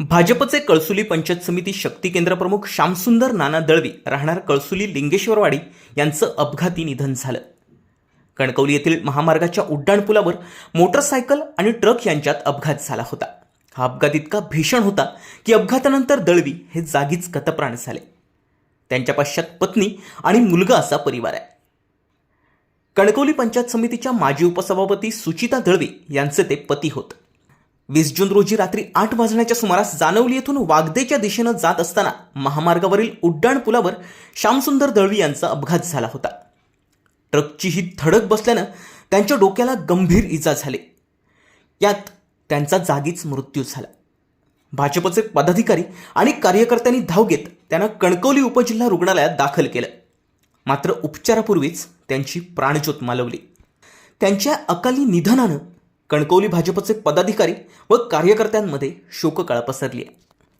भाजपचे कळसुली पंचायत समिती शक्ती केंद्र प्रमुख श्यामसुंदर नाना दळवी राहणार कळसुली लिंगेश्वरवाडी यांचं अपघाती निधन झालं. कणकवली येथील महामार्गाच्या उड्डाणपुलावर मोटरसायकल आणि ट्रक यांच्यात अपघात झाला होता. हा अपघात इतका भीषण होता की अपघातानंतर दळवी हे जागीच गतप्राण झाले. त्यांच्या पश्चात पत्नी आणि मुलगा असा परिवार आहे. कणकवली पंचायत समितीच्या माजी उपसभापती सुचिता दळवी यांचे ते पती होत. वीस जून रोजी रात्री आठ वाजण्याच्या सुमारास जानवली येथून वागदेच्या दिशेनं जात असताना महामार्गावरील उड्डाण पुलावर श्यामसुंदर दळवी यांचा अपघात झाला होता. ट्रकची ही धडक बसल्यानं त्यांच्या डोक्याला गंभीर इजा झाली. यात त्यांचा जागीच मृत्यू झाला. भाजपचे पदाधिकारी आणि कार्यकर्त्यांनी धाव घेत त्यांना कणकवली उपजिल्हा रुग्णालयात दाखल केलं. मात्र उपचारापूर्वीच त्यांची प्राणज्योत मालवली. त्यांच्या अकाली निधनानं कणकवली भाजपचे पदाधिकारी व कार्यकर्त्यांमध्ये शोककळा पसरली आहे